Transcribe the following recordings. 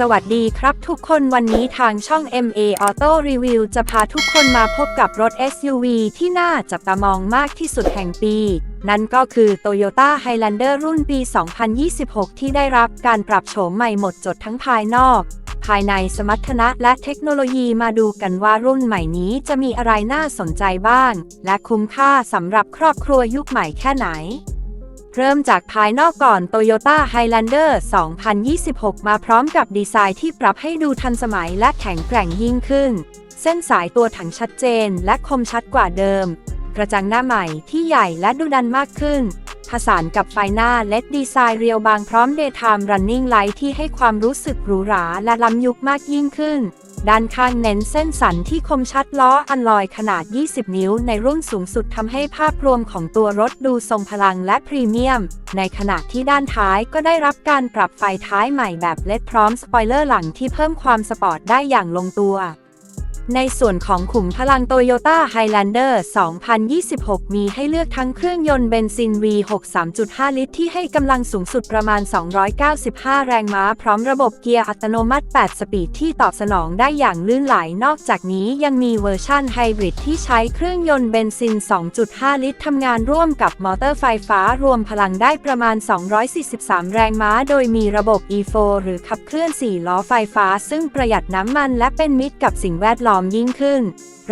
สวัสดีครับทุกคนวันนี้ทางช่อง MA Auto Review จะพาทุกคนมาพบกับรถ SUV ที่น่าจับตามองมากที่สุดแห่งปี นั่นก็คือ Toyota Highlander รุ่นปี 2026 ที่ได้รับการปรับโฉมใหม่หมดจดทั้งภายนอก ภายในสมรรถนะและเทคโนโลยีมาดูกันว่ารุ่นใหม่นี้จะมีอะไรน่าสนใจบ้าง และคุ้มค่าสำหรับครอบครัวยุคใหม่แค่ไหน เริ่มจากภายนอกก่อน Toyota Highlander 2026 มาพร้อมกับดีไซน์ที่ปรับให้ดูทันสมัยและแข็งแกร่งยิ่งขึ้น เส้นสายตัวถังชัดเจนและคมชัดกว่าเดิม กระจังหน้าใหม่ที่ใหญ่และดุดันมากขึ้น ผสานกับไฟหน้าเลดดีไซน์เรียวบางพร้อม Daytime Running Light ที่ให้ความรู้สึกหรูหราและล้ำยุคมากยิ่งขึ้น ด้านข้างเน้นเส้นสันที่คมชัดล้ออันลอยขนาด 20 นิ้วในรุ่นสูงสุดทำให้ภาพรวมของตัวรถดูทรงพลังและพรีเมียม ในขณะที่ด้านท้ายก็ได้รับการปรับไฟท้ายใหม่แบบเลดพร้อมสปอยเลอร์หลังที่เพิ่มความสปอร์ตได้อย่างลงตัว ในส่วนของขุมพลัง Toyota Highlander 2026 มีให้เลือกทั้งเครื่องยนต์เบนซิน V6 3.5 ลิตร ที่ให้กำลังสูงสุดประมาณ 295 แรงม้า พร้อมระบบเกียร์อัตโนมัติ 8 สปีดที่ตอบสนองได้อย่างลื่นไหล นอกจากนี้ยังมีเวอร์ชั่นไฮบริดที่ใช้เครื่องยนต์เบนซิน 2.5 ลิตรทำงานร่วมกับมอเตอร์ไฟฟ้ารวมพลังได้ประมาณ 243 แรงม้า โดยมีระบบ e4 หรือขับเคลื่อน 4 ล้อไฟฟ้า ซึ่งประหยัดน้ำมันและเป็นมิตรกับสิ่งแวดล้อมยิ่งขึ้น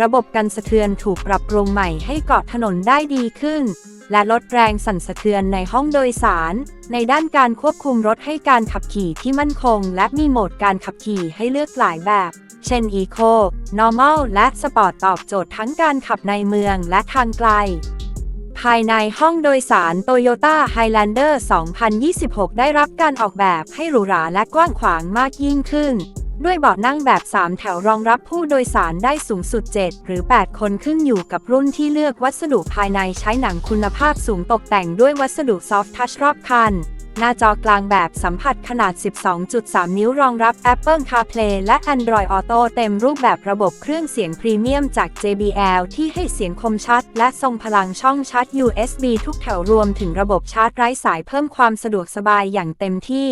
ระบบกันสะเทือนถูกปรับปรุงใหม่ให้เกาะถนนได้ดีขึ้น และลดแรงสั่นสะเทือนในห้องโดยสาร ในด้านการควบคุมรถให้การขับขี่ที่มั่นคง และมีโหมดการขับขี่ให้เลือกหลายแบบ เช่น Eco Normal และ Sport ตอบโจทย์ทั้งการขับในเมืองและทางไกลภายในห้องโดยสาร Toyota Highlander 2026 ได้รับการออกแบบให้หรูหราและกว้างขวางมากยิ่งขึ้น ด้วยเบาะนั่งแบบ 3 แถวรองรับผู้โดยสารได้สูงสุด 7 หรือ 8 คนขึ้นอยู่กับรุ่นที่เลือกวัสดุภายในใช้หนังคุณภาพสูงตกแต่งด้วยวัสดุ Soft Touch รอบคัน หน้าจอกลางแบบสัมผัสขนาด 12.3 นิ้วรองรับ Apple CarPlay และ Android Auto เต็มรูปแบบระบบเครื่องเสียงพรีเมียมจาก JBL ที่ให้เสียงคมชัด และทรงพลังช่องชาร์จ USB ทุกแถวรวมถึงระบบชาร์จไร้สายเพิ่มความสะดวกสบายอย่างเต็มที่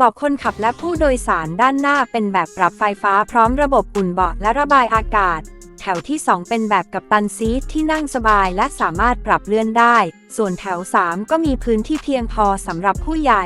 บอกคนขับและผู้โดยสารด้านหน้าเป็นแบบปรับไฟฟ้าพร้อมระบบอุ่นเบาะและระบายอากาศ แถวที่ 2 เป็นแบบกับตันซีทที่นั่งสบายและสามารถปรับเลื่อนได้ ส่วนแถว 3 ก็มีพื้นที่เพียงพอสำหรับผู้ใหญ่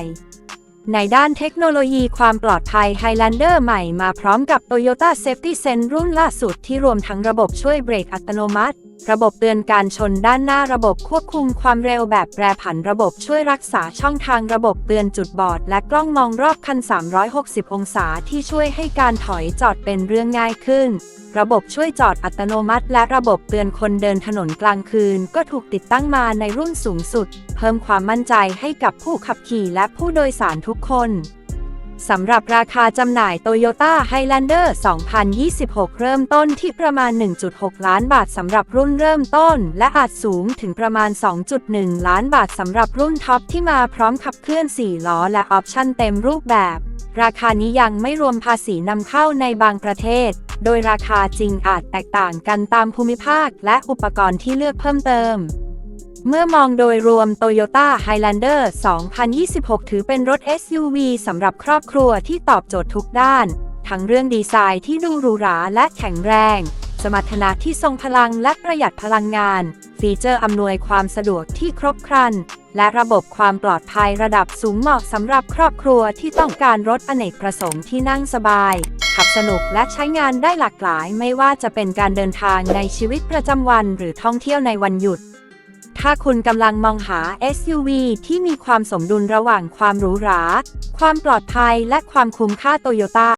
ในด้านเทคโนโลยีความปลอดภัย Highlander ใหม่มาพร้อมกับ Toyota Safety Sense รุ่นล่าสุดที่รวมทั้งระบบช่วยเบรกอัตโนมัติ ระบบเตือนการชนด้านหน้าระบบควบคุมความเร็วแบบแปรผันระบบช่วยรักษาช่องทางระบบเตือนจุดบอด และกล้องมองรอบคัน 360 องศาที่ช่วยให้การถอยจอดเป็นเรื่องง่ายขึ้น ระบบช่วยจอดอัตโนมัติ และระบบเตือนคนเดินถนนกลางคืน ก็ถูกติดตั้งมาในรุ่นสูงสุด เพิ่มความมั่นใจให้กับผู้ขับขี่และผู้โดยสารทุกคน สำหรับราคาจำหน่าย Toyota Highlander 2026 เริ่มต้นที่ประมาณ 1.6 ล้านบาทสำหรับรุ่นเริ่มต้น และอาจสูงถึงประมาณ 2.1 ล้านบาทสำหรับรุ่นท็อปที่มาพร้อมขับเคลื่อน 4 ล้อ และออปชั่นเต็มรูปแบบ ราคานี้ยังไม่รวมภาษีนำเข้าในบางประเทศ โดยราคาจริงอาจแตกต่างกันตามภูมิภาคและอุปกรณ์ที่เลือกเพิ่มเติม เมื่อมองโดยรวม Toyota Highlander 2026 ถือเป็นรถ SUV สำหรับครอบครัวที่ตอบโจทย์ทุกด้าน ทั้งเรื่องดีไซน์ที่ดูหรูหราและแข็งแรง สมรรถนะที่ทรงพลังและประหยัดพลังงาน ฟีเจอร์อำนวยความสะดวกที่ครบครัน และระบบความปลอดภัยระดับสูงเหมาะสำหรับครอบครัวที่ต้องการรถอเนกประสงค์ที่นั่งสบาย ขับสนุกและใช้งานได้หลากหลาย ไม่ว่าจะเป็นการเดินทางในชีวิตประจำวัน หรือท่องเที่ยวในวันหยุด ถ้าคุณกำลังมองหา SUV ที่มีความสมดุลระหว่างความหรูหรา ความปลอดภัยและความคุ้มค่าโตโยต้า